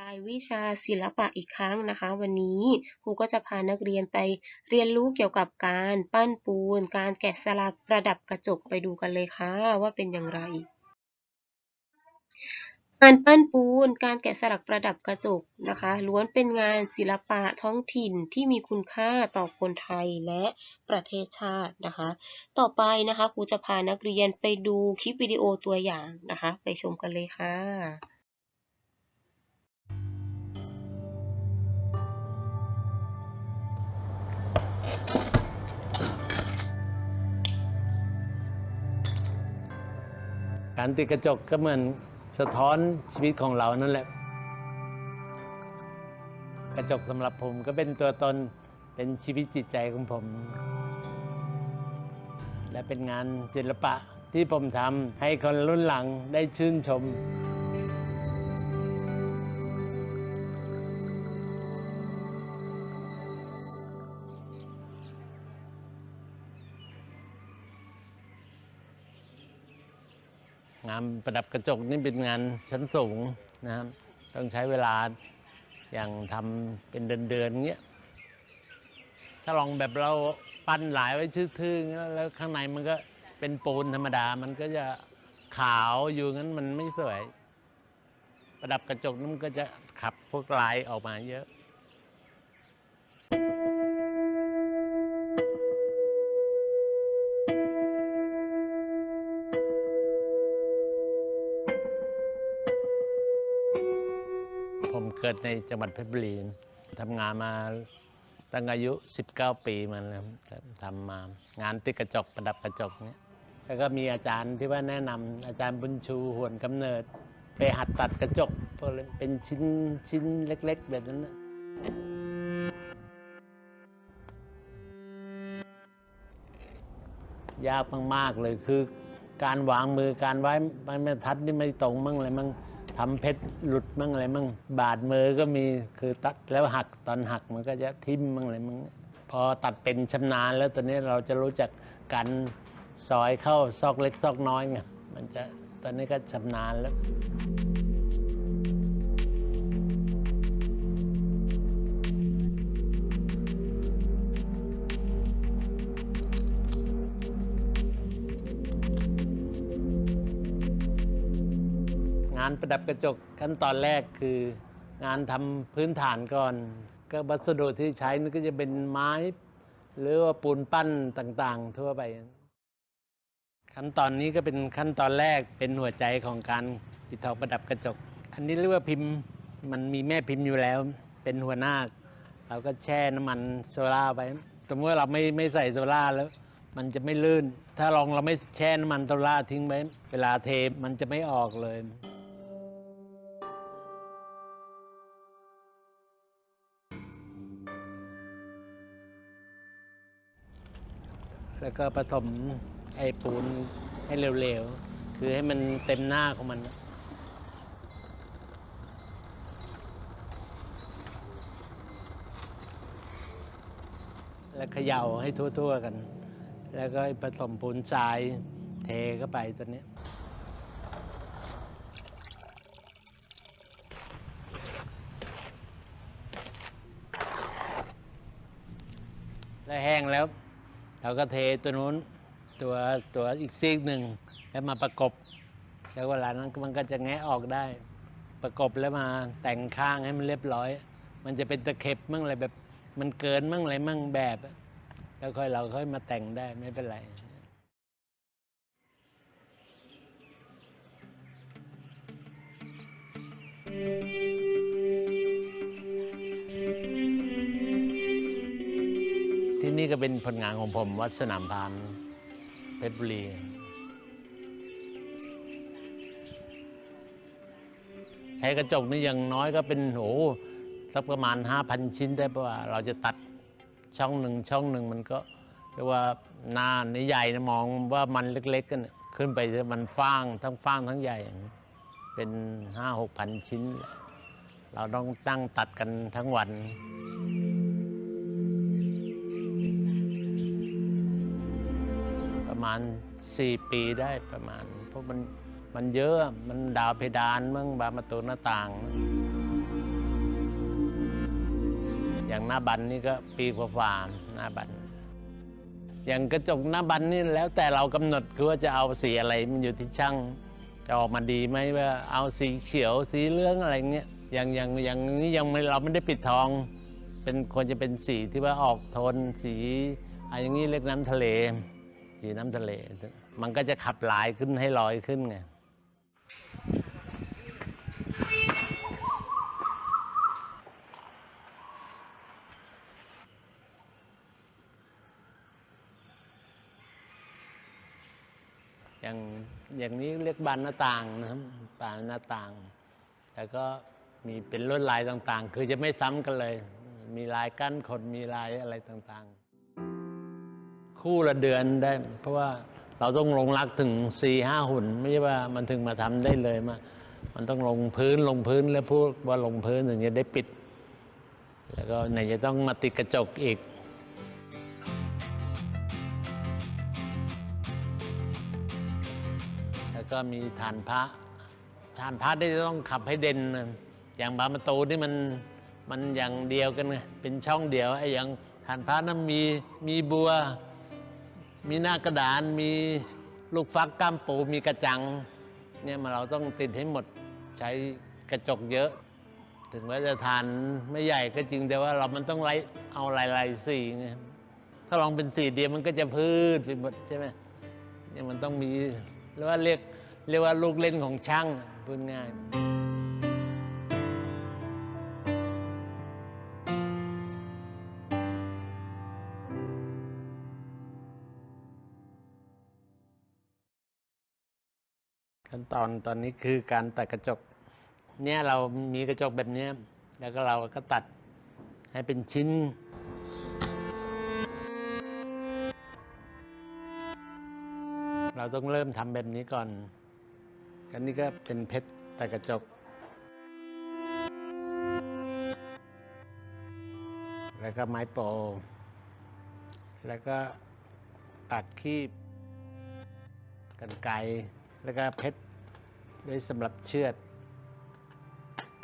รายวิชาศิลปะอีกครั้งนะคะ วันนี้ครูก็จะพานักเรียนไปเรียนรู้เกี่ยวกับการปั้นปูน การแกะสลักประดับกระจกไปดูกันเลยค่ะว่าเป็นอย่างไร การปั้นปูน การแกะสลักประดับกระจกนะคะล้วนเป็นงานศิลปะท้องถิ่นที่มีคุณค่าต่อคนไทยและประเทศชาตินะคะ ต่อไปนะคะครูจะพานักเรียนไปดูคลิปวิดีโอตัวอย่างนะคะ ไปชมกันเลยค่ะ การติดกระจกก็เหมือนสะท้อนชีวิตของเรานั่นแหละ กระจกสำหรับผมก็เป็นตัวตนเป็นชีวิตจิตใจของผม และเป็นงานศิลปะที่ผมทำให้คนรุ่นหลังได้ชื่นชม งานประดับกระจกนี่เป็นงานชั้นสูงนะครับต้องใช้เวลาอย่างทำเป็นเดือนๆเงี้ยถ้าลองแบบเราปั้นหลายไว้ทื่อๆแล้วข้างในมันก็เป็นปูนธรรมดา มันก็จะขาวอยู่งั้นมันไม่สวย ประดับกระจกนั้นมันก็จะขับพวกลายออกมาเยอะ เกิดในจังหวัดเพชรบุรีทำงานมาตั้งอายุ 19 ปีมาแล้วทำมางานติดกระจกประดับกระจกเนี่ยแล้วก็มีอาจารย์ที่ว่าแนะนำอาจารย์บุญชูหวนกำเนิด ไปหัดตัดกระจกเป็นชิ้นชิ้นเล็ก ๆ แบบนั้นนะยากมากๆเลยคือ การวางมือการไว้ไม้บรทัดนี่ไม่ตรงมั่งอะไรมั่ง ทำเพชรหลุดมั่งอะไรมั่งบาดมือก็มีคือตัดแล้วหักตอนหักมันก็จะทิ่มมั่งอะไรมั่งพอตัดเป็นชำนาญแล้วตอนนี้เราจะรู้จักกันซอยเข้าซอกเล็กซอกน้อยไงมันจะตอนนี้ก็ชำนาญแล้วานประดับกระจกขั้นตอนแรกคือ งานทำพื้นฐานก่อน ก็วัสดุที่ใช้นี่ก็จะเป็นไม้ หรือว่าปูนปั้นต่างๆ ทั่วไป ขั้นตอนนี้ก็เป็นขั้นตอนแรกเป็นหัวใจของการปิดทองประดับกระจก อันนี้เรียกว่าพิมพ์มันมีแม่พิมพ์อยู่แล้ว เป็นหัวหน้าเราก็แช่น้ำมันโซล่าไปสมมติว่าเราไม่ไม่ใส่โซล่าแล้ว มันจะไม่ลื่น ถ้าลองเราไม่แช่น้ำมันโซล่าทิ้งไว้ เวลาเทมันจะไม่ออกเลย แล้วก็ผสมไอ้ปูนให้เร็วๆ คือให้มันเต็มหน้าของมัน แล้วเขย่าให้ทั่วๆกัน แล้วก็ผสมปูนทรายเทเข้าไปตัวนี้แล้วแห้งแล้ว เราก็เทตัวนู้นตัวตัวอีกซีกหนึ่งแล้วมาประกบ แล้วเวลานั้นมันก็จะแงะออกได้ ประกบแล้วมาแต่งข้างให้มันเรียบร้อย มันจะเป็นตะเข็บมั่งอะไรแบบ มันเกินมั่งอะไรมั่งแบบแล้วค่อยเราค่อยมาแต่งได้ไม่เป็นไร ที่นี่ก็เป็นผลงานของผม วัดสนามพานเพชรบุรีใช้กระจกนี่ยังน้อยก็เป็นโหสักประมาณ 5,000 ชิ้นได้เพราะว่าเราจะตัดช่องหนึ่งช่องหนึ่งมันก็เรียกว่าหน้าในใหญ่นะมองว่ามันเล็กๆกันขึ้นไปมันฟ้างทั้งฟ้างทั้งใหญ่ เป็นห้าหกพันชิ้น เราต้องตั้งตัดกันทั้งวัน มาณ 4 ปีได้ประมาณ เพราะมันมันเยอะมันดาวเพดานมั่งบานประตูหน้าต่าง อย่างหน้าบันนี่ก็ปีกว่าๆหน้าบัน อย่างกระจกหน้าบันนี่แล้วแต่เรากำหนดคือว่าจะเอาสีอะไรมันอยู่ที่ช่าง จะออกมาดีไหมว่าเอาสีเขียวสีเหลืองอะไรเงี้ยอย่างอย่างอย่างนี้ยังไม่เราไม่ได้ปิดทอง เป็นควรจะเป็นสีที่ว่าออกโทนสีอะไรอย่างนี้เรียกน้ำทะเล สีน้ำทะเล มันก็จะขับลายขึ้นให้ลอยขึ้นไงอย่างอย่างนี้เรียกบานหน้าต่างนะครับบานหน้าต่าง แล้วก็มีเป็นลวดลายต่างๆ คือจะไม่ซ้ำกันเลย มีลายกั้นขนมีลายอะไรต่างๆ คู่ละเดือนได้ เพราะว่าเราต้องลงรักถึง4ี่ห้าหุ่น ไม่ใช่ว่ามันถึงมาทำได้เลยมา มันต้องลงพื้นลงพื้นแล้วพูดว่าลงพื้นถึงจะได้ปิด แล้วก็ไหนจะต้องมาติดกระจกอีกแล้วก็มีฐานพระฐานพระที่จะต้องขับให้เด่น อย่างบานประตูนี่มันมันอย่างเดียวกันไงเป็นช่องเดียวไอ้อย่างฐานพระนั้นมีมีบัว มีหน้ากระดานมีลูกฟักก้ามปูมีกระจังเนี่ยมันเราต้องติดให้หมดใช้กระจกเยอะ ถึงว่าจะทานไม่ใหญ่ก็จริงแต่ว่าเรามันต้องไล่เอาลายลายๆสีไงถ้าลองเป็นสีเดียวมันก็จะพืชไปหมดใช่ไหมเนี่ยมันต้องมีเรียกว่าเรียกเรียกว่าลูกเล่นของช่างพูดง่าย ขั้นตอนตอนนี้คือการตัดกระจก เนี่ยเรามีกระจกแบบนี้แล้วก็เราก็ตัดให้เป็นชิ้น เราต้องเริ่มทำแบบนี้ก่อนอันนี้ก็เป็นเพชรตัดกระจก แล้วก็ไม้โปแล้วก็ตัดคีบกันไกร แล้วก็เพชรไว้สำหรับเชือด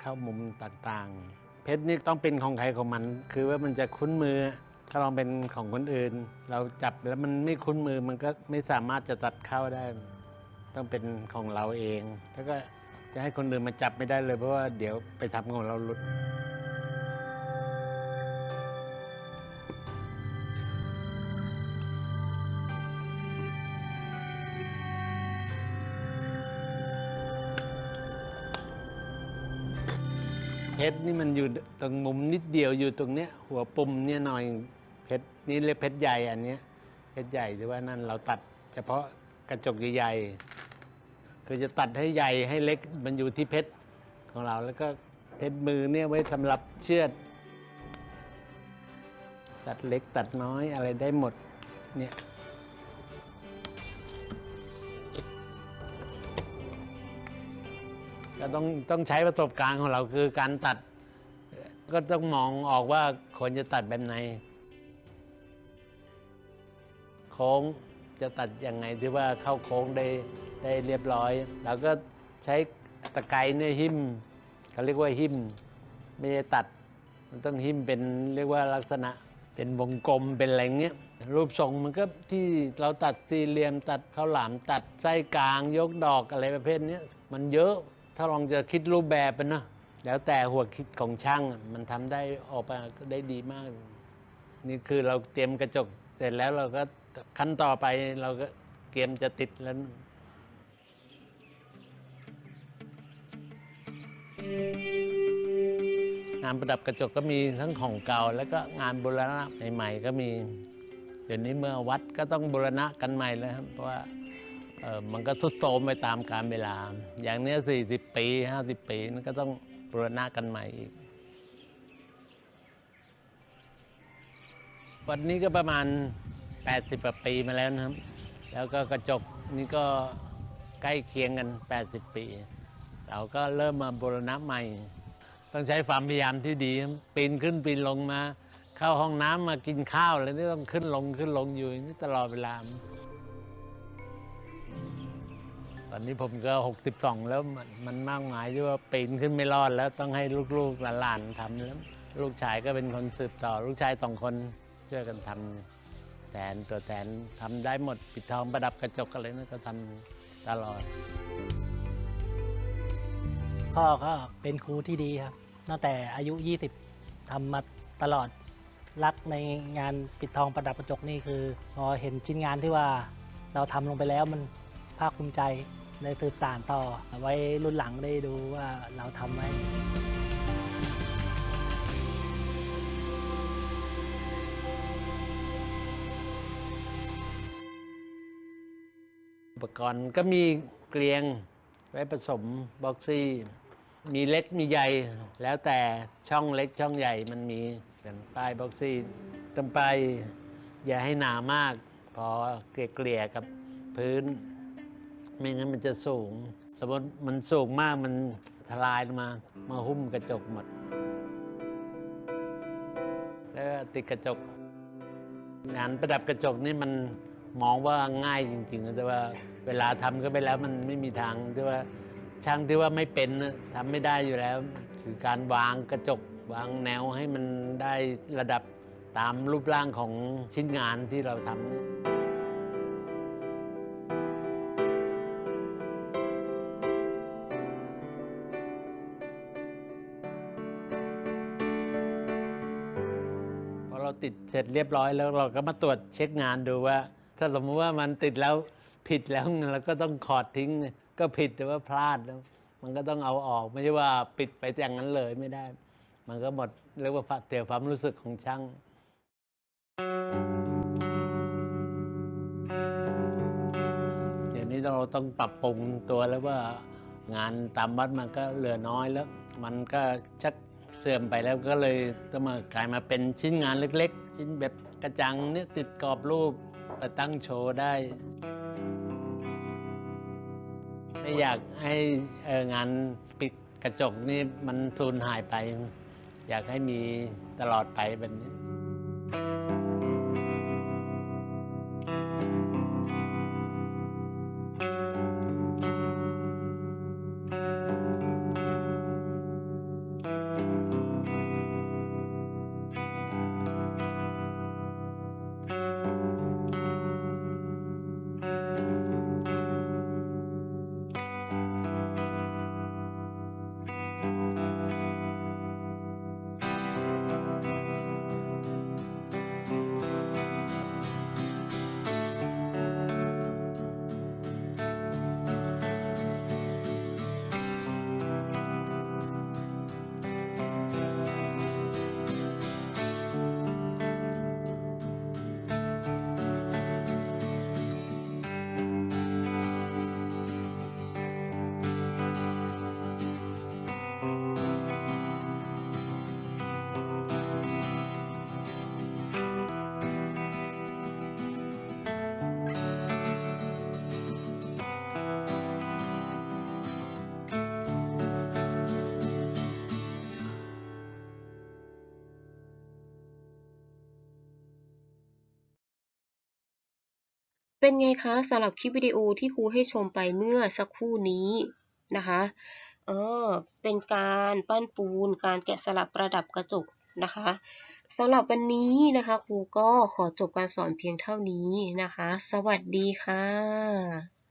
เข้ามุมต่างๆ เพชรนี่ต้องเป็นของใครของมัน คือว่ามันจะคุ้นมือ ถ้าลองเป็นของคนอื่น เราจับแล้วมันไม่คุ้นมือมันก็ไม่สามารถจะตัดเข้าได้ ต้องเป็นของเราเอง แล้วก็จะให้คนอื่นมาจับไม่ได้เลยเพราะว่าเดี๋ยวไปทำของเราหลุด ชรนี่มันอยู่ตรงมุมนิดเดียวอยู่ตรงเนี้ย หัวปุ่มเนี่ยหน่อยเพชรนี่เรียกเพชรใหญ่อันเนี้ยเพชรใหญ่ที่ว่านั่นเราตัด เฉพาะกระจกใหญ่ๆคือจะตัดให้ใหญ่ให้เล็กมันอยู่ที่เพชรของเราแล้วก็เพชรมือเนี่ยไว้สำหรับเชือด ตัดเล็กตัดน้อยอะไรได้หมดเนี่ย ก็ต้องต้องใช้ประสบการณ์ของเราคือการตัด ก็ต้องมองออกว่าควรจะตัดแบบไหนโค้งจะตัดยังไงที่ว่าเข้าโค้งได้ได้เรียบร้อยแล้วก็ใช้ตะไคร้เนี่ยหิมเขาเรียกว่าหิมไม่ใช่ตัด มันต้องหิมเป็นเรียกว่าลักษณะเป็นวงกลมเป็นอะไรเงี้ยรูปทรงมันก็ที่เราตัดสี่เหลี่ยมตัดข้าวหลามตัดไส้กลางยกดอกอะไรประเภทนี้มันเยอะ ถ้าลองจะคิดรูปแบบเป็นนะแล้วแต่หัวคิดของช่างมันทำได้ออกมาได้ดีมาก นี่คือเราเตรียมกระจกเสร็จแล้วเราก็ขั้นต่อไปเราก็เตรียมจะติดแล้วงานประดับกระจกก็มีทั้งของเก่า แล้วก็งานบูรณะใหม่ๆก็มี เดี๋ยวนี้เมื่อวัดก็ต้องบูรณะกันใหม่แล้วครับเพราะว่า มันก็ทรุดโทมไปตามกาลเวลา อย่างเนี้ย40ปี50ปีนั่นก็ต้องบูรณะกันใหม่อีก วันนี้ก็ประมาณ 80กว่าปีมาแล้วนะครับ แล้วก็กระจกนี่ก็ใกล้เคียงกัน 80 ปี เราก็เริ่มมาบูรณะใหม่ ต้องใช้ความพยายามที่ดีปีนขึ้นปีนลงมา เข้าห้องน้ำมากินข้าวอะไรนี่ต้องขึ้นลงขึ้นลงอยู่นี้ตลอดเวลา ตอนนี้ผมก็ 62 แล้วมันมันมากมายที่ว่าปีนขึ้นไม่รอดแล้วต้องให้ลูกๆหลานๆทำแล้วลูกชายก็เป็นคนสืบต่อ ลูกชายสองคนช่วยกันทำแทนตัวแทนทำได้หมดปิดทองประดับกระจกอะไรนั่นก็ทำตลอด พ่อก็เป็นครูที่ดีครับตั้งแต่อายุ 20ทำมาตลอดรักในงานปิดทองประดับกระจกนี่คือ พอเห็นชิ้นงานที่ว่าเราทำลงไปแล้วมันภาคภูมิใจ ได้สืบสานต่อ ไว้รุ่นหลังได้ดูว่าเราทำไว้อุปกรณ์ก็มีเกลียงไว้ผสมบ็อกซี่ มีเล็กมีใหญ่ แล้วแต่ช่องเล็กช่องใหญ่มันมีเป็นป้ายบ็อกซี่ต้องไปายอย่าให้หนามาก พอเกลี่ยกับพื้น ไม่งั้นมันจะสูง สมมติมันสูงมากมันทลายมา มาหุ้มกระจกหมด แล้วติดกระจกงานประดับกระจกนี่มันมองว่าง่ายจริง ๆ แต่ว่าเวลาทำก็ไปแล้วมันไม่มีทางที่ว่าช่างที่ว่าไม่เป็นน่ะทำไม่ได้อยู่แล้ว คือการวางกระจกวางแนวให้มันได้ระดับตามรูปร่างของชิ้นงานที่เราทำเนี่ย เสร็จเรียบร้อยแล้วเราก็มาตรวจเช็คงานดูว่า ถ้าสมมติว่ามันติดแล้วผิดแล้วเราก็ต้องขอดทิ้ง ก็ผิดแต่ว่าพลาดแล้ว มันก็ต้องเอาออกไม่ใช่ว่าปิดไปอย่างนั้นเลยไม่ได้ มันก็หมดเรียกว่าเสียความรู้สึกของช่างเดี๋ยวนี้เราต้องปรับปรุงตัวแล้วว่างานตามวัดมันก็เหลือน้อยแล้ว มันก็ชักเสื่อมไปแล้วก็เลยต้องมากลายมาเป็นชิ้นงานเล็ก ชิ้นแบบกระจังเนี่ยติดกรอบรูปไปตั้งโชว์ได้ไม่อยากให้งานปิดกระจกนี่มันสูญหายไป อยากให้มีตลอดไปแบบนี้ เป็นไงคะสำหรับคลิปวิดีโอที่ครูให้ชมไปเมื่อสักครู่นี้นะคะเออเป็นการปั้นปูน การแกะสลักประดับกระจกนะคะสำหรับวันนี้นะคะครูก็ขอจบการสอนเพียงเท่านี้นะคะ สวัสดีค่ะ